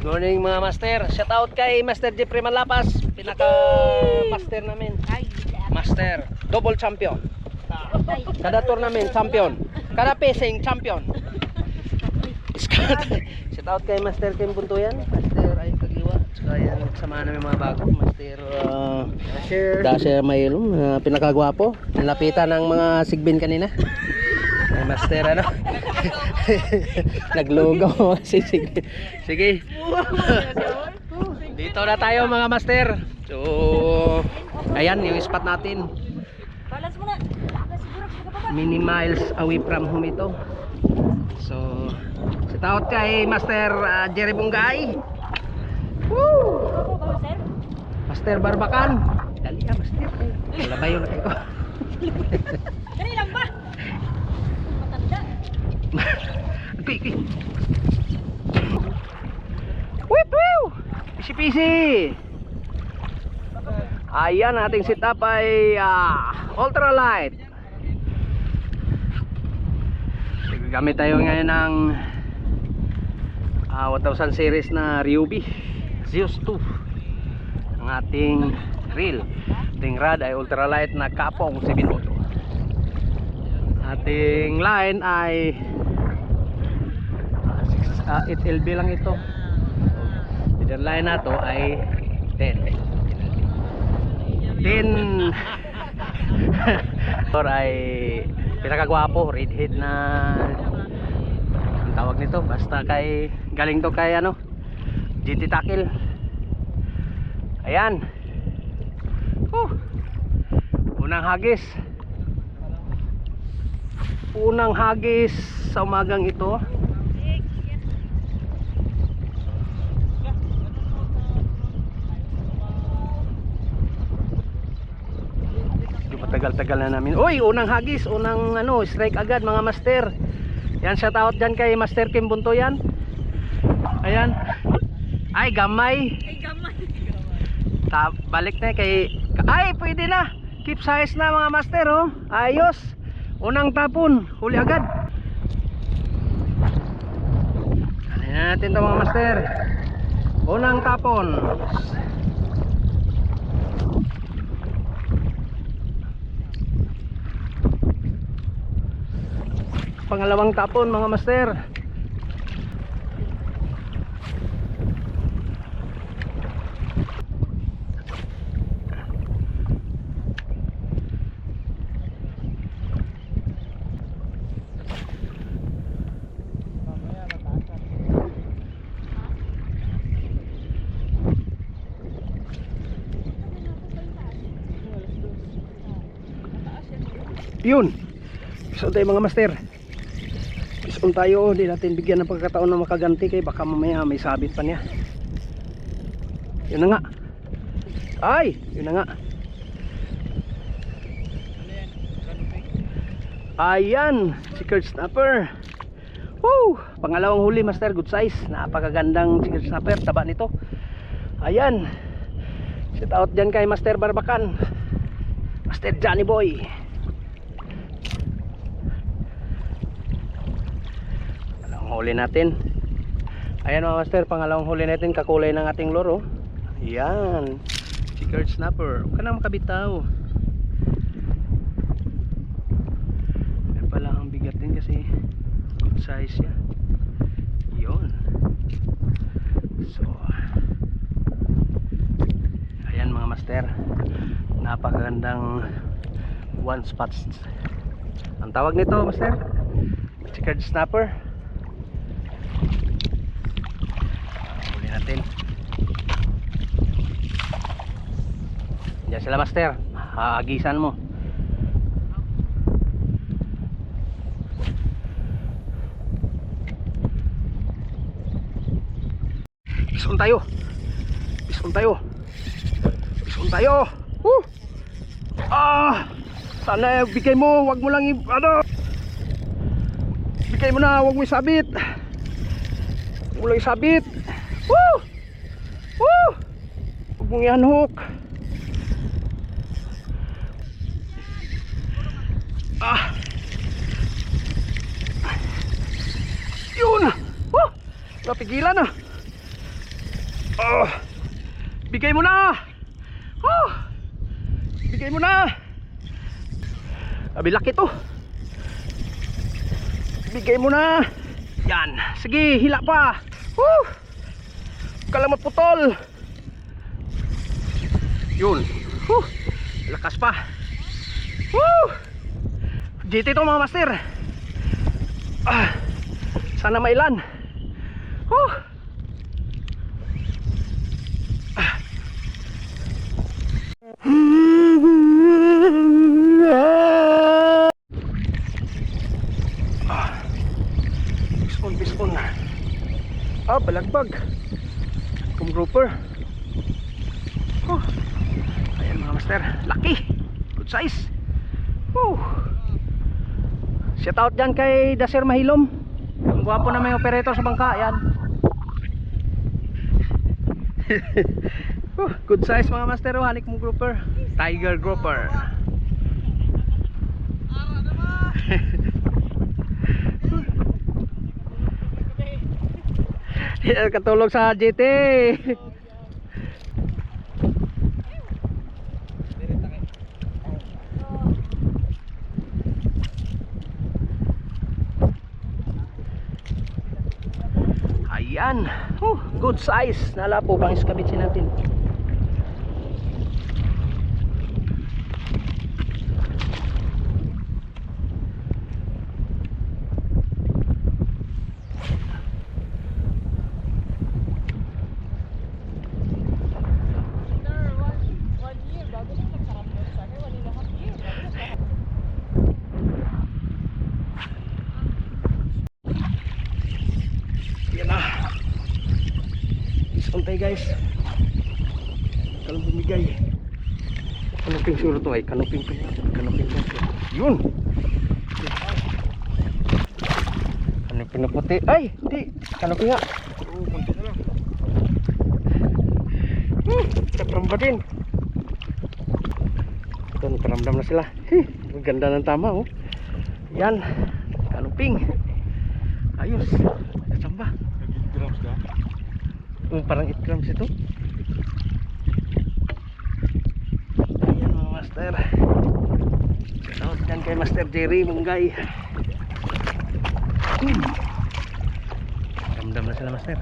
Good morning mga master. Shout out kay Master Jeffrey Malapas, pinaka master namin. Master, double champion. Kada tournament champion. Kada pacing champion. Shout out kay Master Kim Buntuyan, Master ay Kagiwa. Tsaka yan, sama namin mga bago. Master uh, Dasher. Dasher Mayelum, uh, pinakagwapo. Nilapitan ng mga sigbin kanina. Master ano? Naglogo si Sige. Sige. Dito na tayo mga master. So, ayan yung spot natin. Balance mo na. Mini miles away from home ito. So, shout out kay Master uh, Jerry Bungay. Woo! Master Barbakan. Dali ka, Master. Wala ba yun? Dali lang ba? Matanda. Pi, pi. Wip, wip! Pisi-pisi! Ayan, ating setup ay ah, ultralight. Gamit tayo ngayon ng ah, 1000 series na Ryobi Zeus 2 ang ating reel. Ating rod ay ultralight na kapong 7 auto. Ating line ay uh, 8 LB lang ito. Leader line na to ay 10 10 or ay pinakagwapo redhead na ang tawag nito. Basta kay galing to kay ano GT Tackle. Ayan. Oh, unang hagis. Unang hagis sa umagang ito Matagal-tagal na namin. Uy, unang hagis, unang ano, strike agad mga master. Yan shout out dyan kay Master Kim Bunto yan. Ayan. Ay, gamay. Ay, gamay. Ta balik na kay Ay, pwede na. Keep size na mga master oh. Ayos. Unang tapon, huli agad. Na natin to mga master. Unang tapon. Pangalawang tapon mga master. Yun. So tayo mga master.Ison tayo, hindi natin bigyan ng pagkataon na makaganti kay baka mamaya may sabit pa niya. Yun na nga. Ay, yun na nga. Ayan, secret snapper. Woo! Pangalawang huli master, good size. Napakagandang secret snapper, taba nito. Ayan. Shout out dyan kay Master Barbakan. Master Johnny Boy. Pangalawang huli natin. Ayan mga master, pangalawang huli natin kakulay ng ating loro. Ayan. Secret snapper. Huwag ka na makabitaw. Yan pala ang bigat din kasi good size siya. Yun. So, ayan mga master. Napakagandang one spot. Ang tawag nito master? Checkered snapper. Huli natin. Diyan sila master. Haagisan mo. Ison tayo. Ison tayo. Ison tayo. Woo! Ah! Sana bigay mo, wag mo lang ano. Bigay mo na, wag mo isabit. Wag mo lang isabit. Woo! Woo! Wag mong i-unhook. Ah! Yun! Woo! Napigilan na. Oh. Bigay mo na. Oh. Bigay mo na. Abi laki to. Bigay mo na. Yan. Sige, hila pa. Woo. Kala maputol. Yun. Woo. Lakas pa. Woo. GT to mga master. Ah. Sana mailan. Woo. Ah. Bispon, bispon. Ah, balagbag. Grouper. Oh. Ayan mga master. Laki. Good size. Woo. Shout out dyan kay Dasir Mahilom. Ang gwapo na may operator sa bangka. Yan. Oh, good size mga master. Oh, hanik mong grouper. Tiger grouper. katulog sa GT. Ayan. Oh, good size. Nala po bang iskabitsin natin. Guys. Kalang bumigay. Kanuping suro to ay. Kanuping. Kanuping. Yun. Kanuping na puti. Ay! Di. Kanuping nga. Oo, konti na lang. Hmm. Katramba din. Ito, nakaramdam na sila. Ganda ng tama oh. Yan. Kanuping. Ayos. Kasamba. Nag-grams ka? Oh, parang 8 grams ito. Ayan mga master. Shoutout dyan kay Master Jerry Munggay. Hmm. Ramdam na sila master.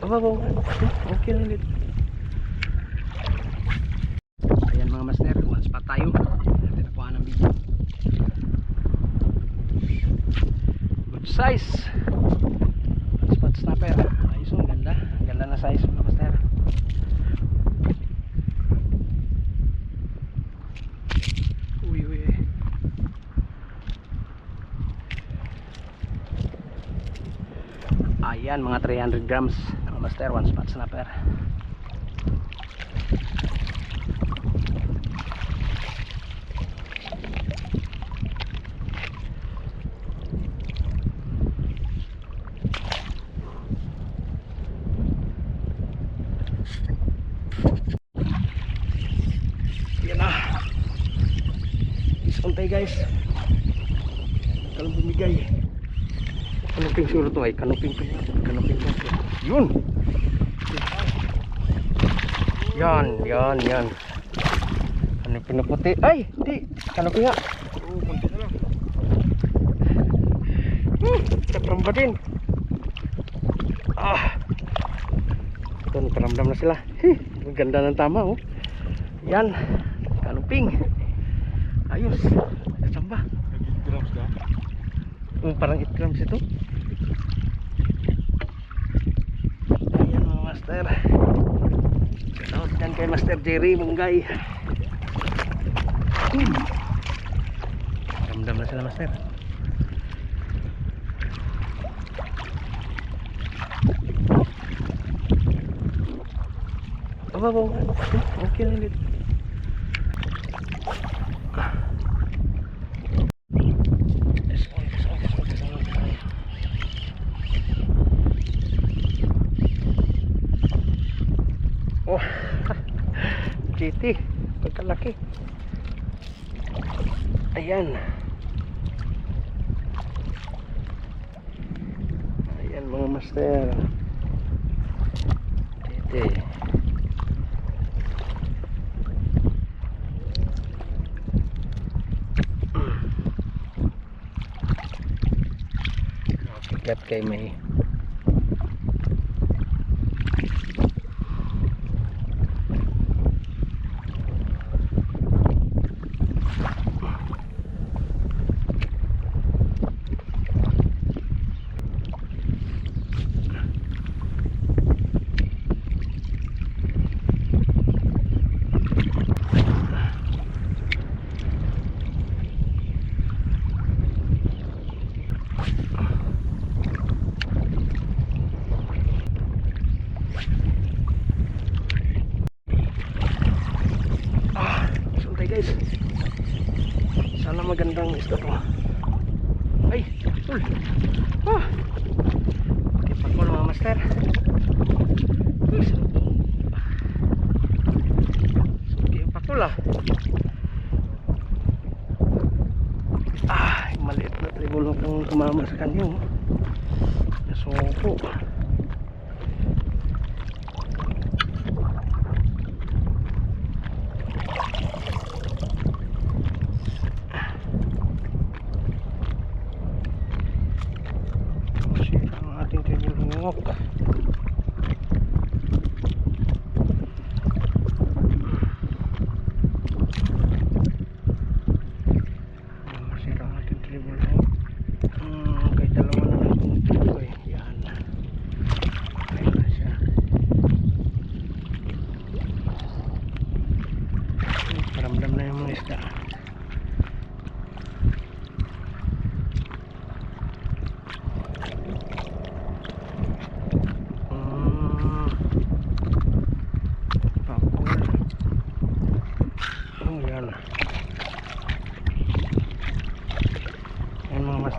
Aba, aba, okay lang size. Spot snapper. Ayos, ang ganda. Ang ganda na size mga master. Uy, uy. Ayan, mga 300 grams. Mga master, one spot snapper. Yan na. Isang tayo guys. Kalang bumigay. Kanuping suro to ay. Kanuping to. Kanuping to. Yun. Yan, yan, yan. Kanuping na puti. Ay, di. Kanuping nga. Oo, konti na lang. Hmm, katramba din. Ito, nakaramdam na sila. Ang ganda ng tama, oh. Yan, kanuping. Ayos, kasamba. Nag-grams ka? Oh, parang 8 grams ito. Ayan mga master. Shoutout dyan kay Master Jerry Munggay. Hmm. Ramdam na sila master. Aba, aba, okay na ulit. Oh, GT, pagkalaki. Ayan. Ayan mga master. GT. Kay may 肯定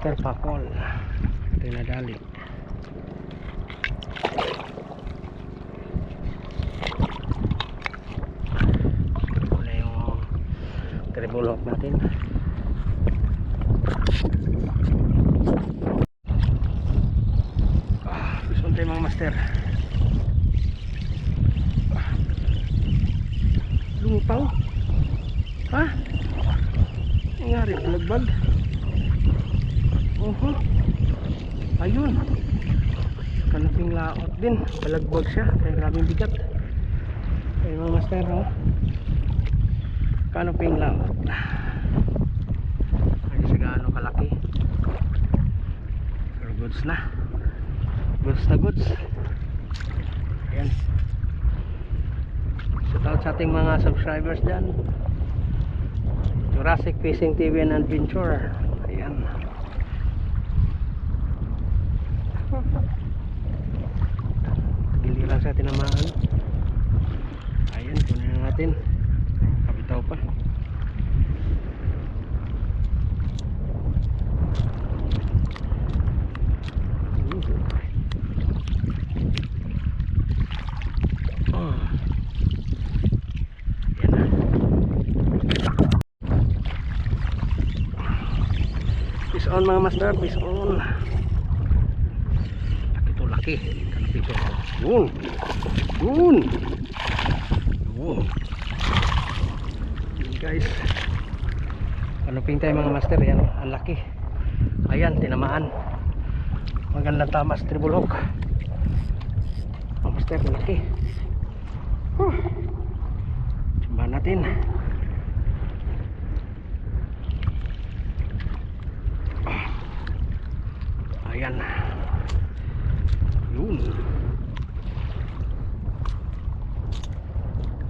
master pakol. Ito yung nadali. Ito na yung treble hook natin. Ah, gusto tayo mga master. Lumapaw? Ha? Nangyari, balagbag. Oho. Ayun. Kanaping laot din. Balagbag siya. Kaya grabing bigat. Kaya mga master, oh. Kanaping laot. Ay, sa gaano kalaki. Pero goods na. Goods na goods. Ayan. Shout out sa ating mga subscribers dyan. Jurassic Fishing TV and Adventure. Ayan. Giliran sa tinamaan. Ayan, kunin na natin. Kabitaw pa. Oh. Yan na. Fish on mga master, fish on. Laki to laki. Yun. Yun. Yun. Guys. Kanuping tayo mga master. Yan. Ang laki. Ayan, tinamaan. Magandang tamas, triple hook. Mga master, ang laki. Huh. Simbahan natin. Ayan. Yun.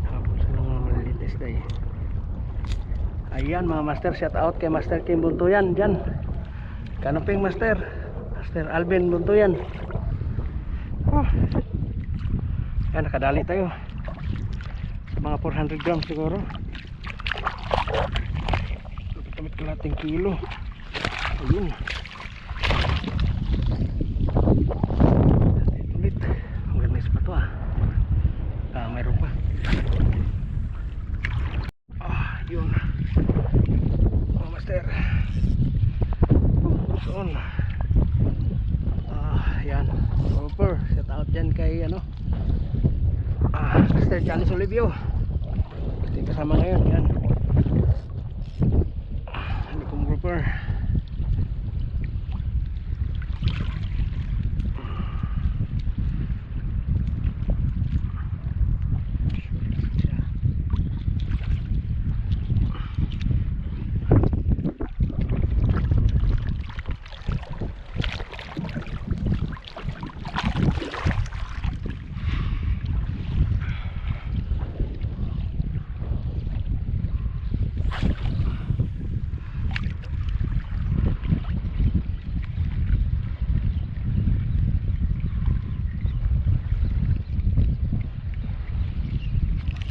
Habol sa mga maliliit na isda eh. Ayan mga master, shout out kay Master Kim Buntuyan dyan. Kanuping master. Master Alvin Buntuyan. Oh. Ayan, nakadali tayo. Sa mga 400 grams siguro. Kapit kalating kilo. Ayun. ulit maganda pa to ah ah mayroon pa ah yun oh master oh, soon ah yan out dyan kay ano ah, Mr. Janice Olivio ito yung kasama ngayon yan hindi kong grouper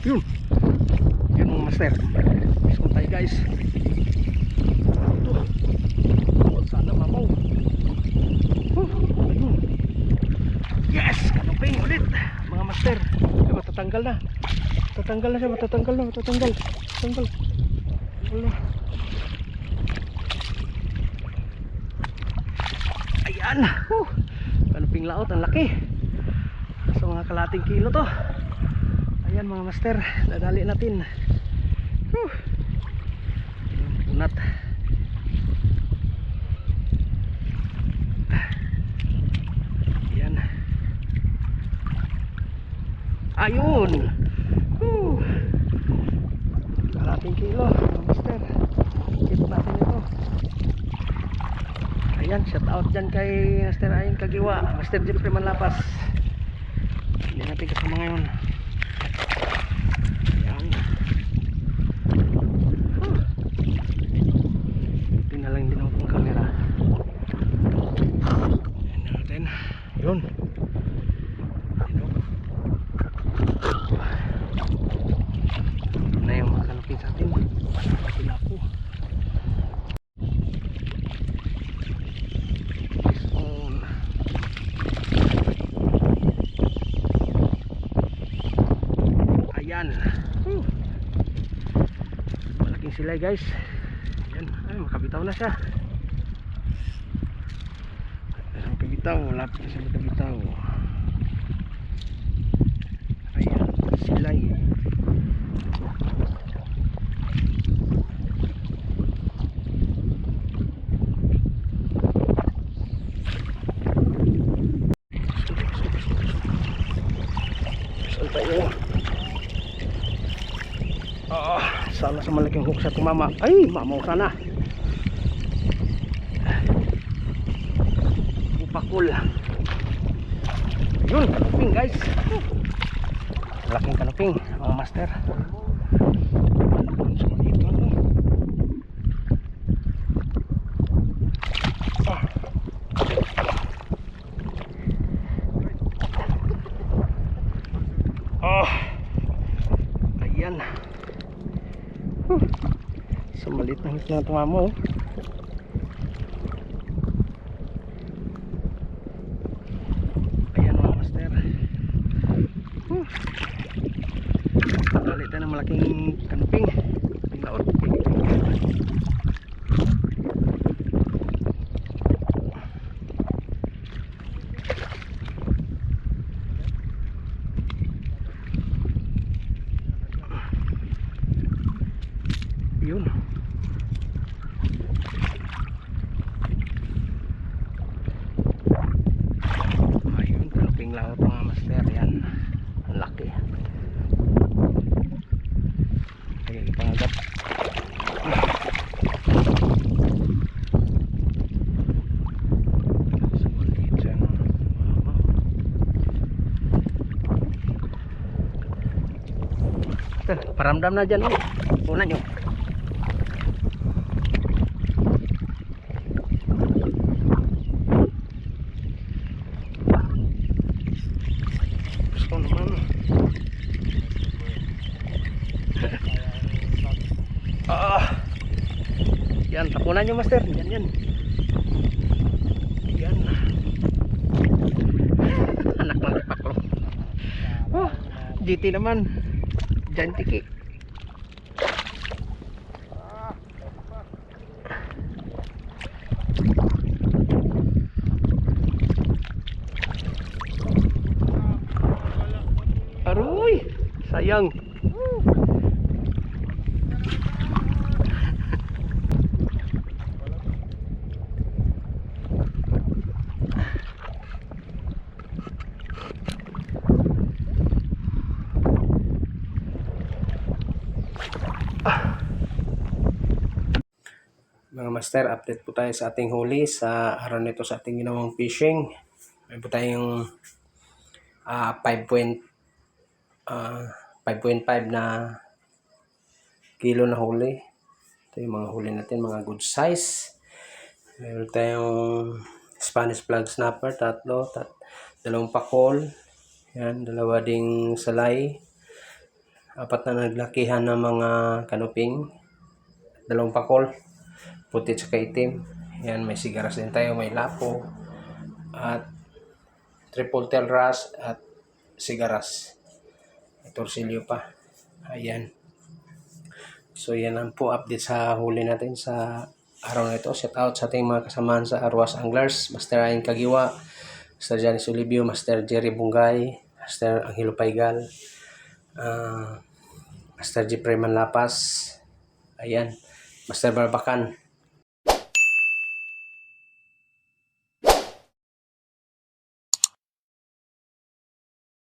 yun Let's go tayo guys. Ito. Sana ayun. yes! Kanuping ulit mga master. Matatanggal na. Matatanggal na siya matatanggal na matatanggal. Matatanggal. Wala ayan. Huh. kanuping laot ang laki. Sa mga kalating kilo to. Ayan mga master, dadali natin. Unat. Ayan. Ayun. Whew. Kalating kilo master. Keep natin ito. Ayan, shout out dyan kay Master Ayin Kagiwa, Master Jeffrey Manlapas. Hindi natin kasama ngayon. Ito na yung mga kalupin sa atin. Sila po. Ayan. Malaking sila guys. Ayan. Ay, makabitaw na siya. Ay, makabitaw. Wala pa siya makabitaw. Ayan. Silay. Saan tayo? Oo, sana sa malaking hook sa tumama. Ay, mamaw sana. Upakul. Yun, kanuping guys. Malaking kanuping, mga master. Oh. Ayan. Huh. Sa maliit na hit na tumama oh. Ayan mga master. Huh. Galit na ng malaking kanuping. Pinaot. Yun. Ayun, kanuping laot mga master. Yan. Ang laki. Kaya ipangagat. Paramdam na dyan. Oh. Una nyo. Gusto naman. Ah. Yan, tapunan nyo master. Yan, yan. Yan. Anak ng paklo. Oh, GT naman. Diyan tiki. sayang. Mga master, update po tayo sa ating huli sa araw nito sa ating ginawang fishing. May po tayong 5 point ah 5.5 na kilo na huli. Ito yung mga huli natin, mga good size. Meron tayong Spanish flag snapper, tatlo, tat, dalawang pakol, yan, dalawa ding salay, apat na naglakihan ng mga kanuping, dalawang pakol, puti at itim. Yan, may sigaras din tayo, may lapo, at triple tail ras at sigaras. Torsilyo pa. Ayan. So yan ang po update sa huli natin sa araw na ito. Shout out sa ating mga kasamahan sa Arwas Anglers, Master Ryan Kagiwa, Master Janice Olivio, Master Jerry Bungay, Master Angelo Paigal, ah, Master Jeffrey Manlapas, ayan, Master Barbakan,